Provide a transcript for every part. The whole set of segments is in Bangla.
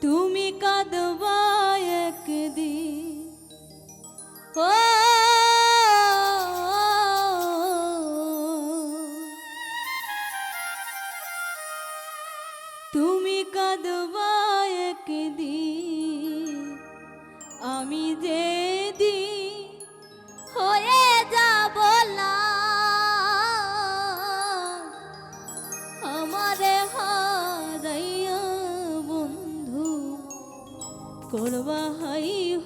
তুমি কাঁদবা একদিন। ও তুমি কাঁদবা একদিন। আমি যে これは廃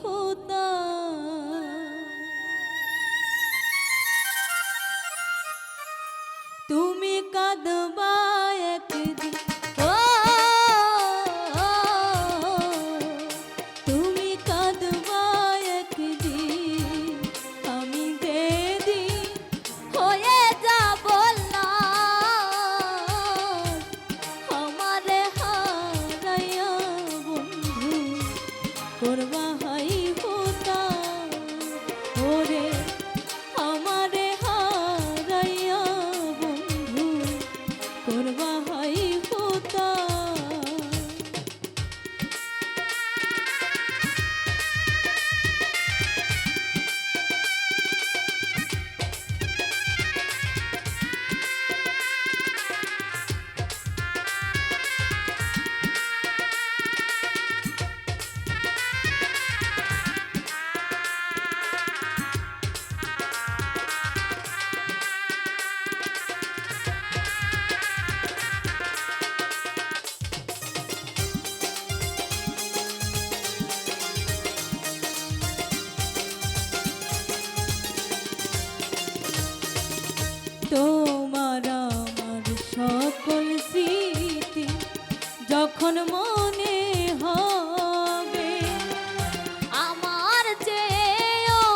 করবা যখন মনে হবে আমার যে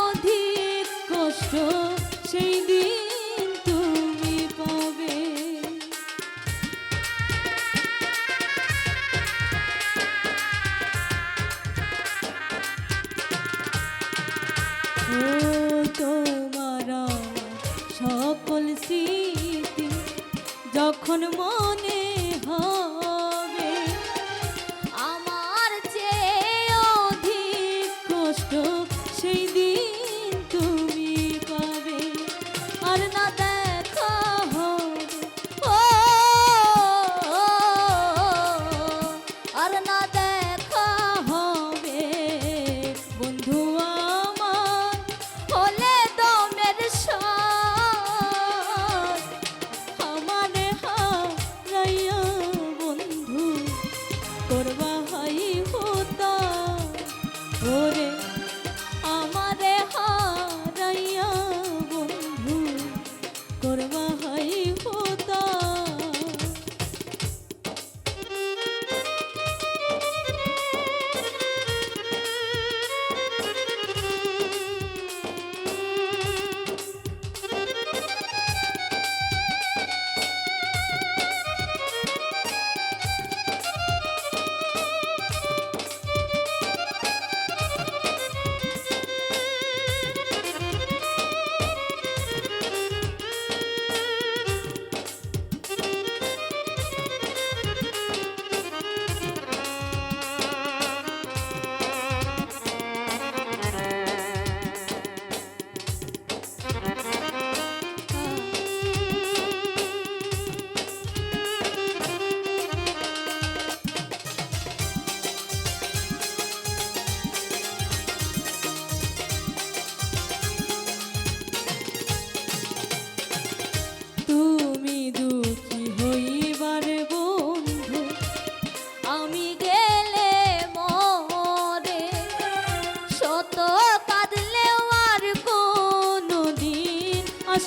অধিক কষ্ট সেই দিন তুমি পাবে। ও তোমার সকল স্মৃতি, যখন মনে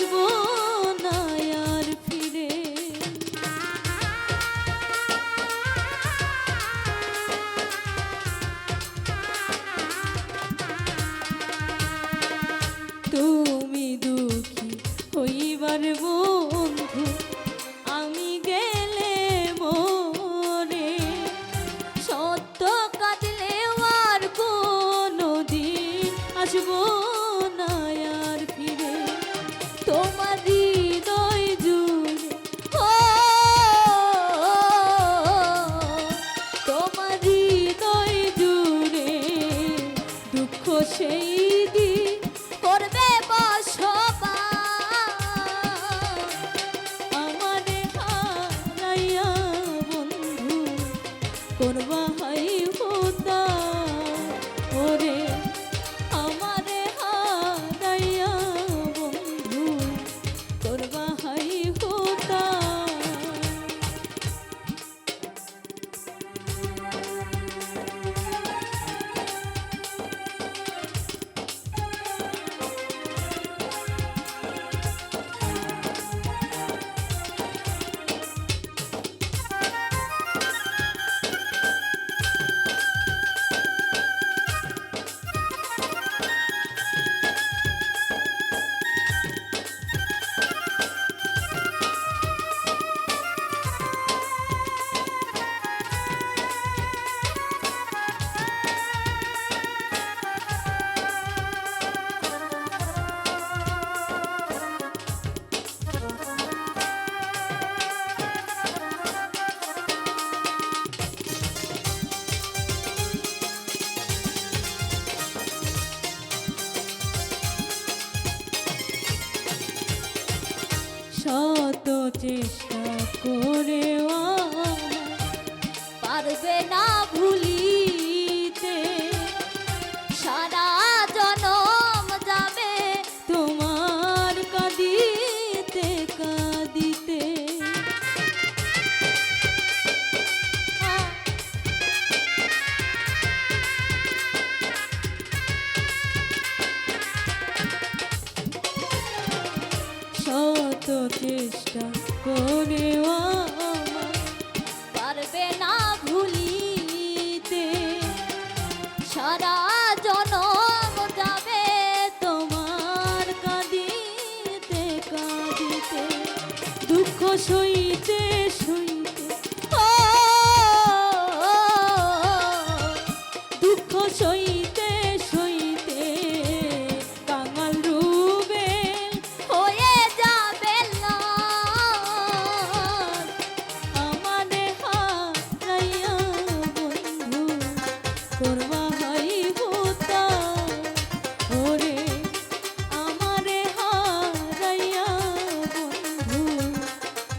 福 চেষ্টা করে পারবে না ভুলিতে। সারা জনম যাবে তোমার চেষ্টা করে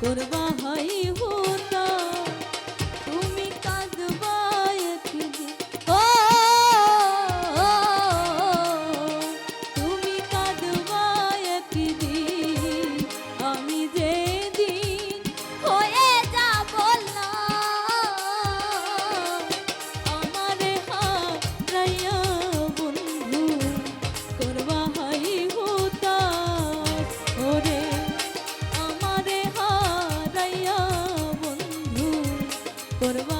Gonna What a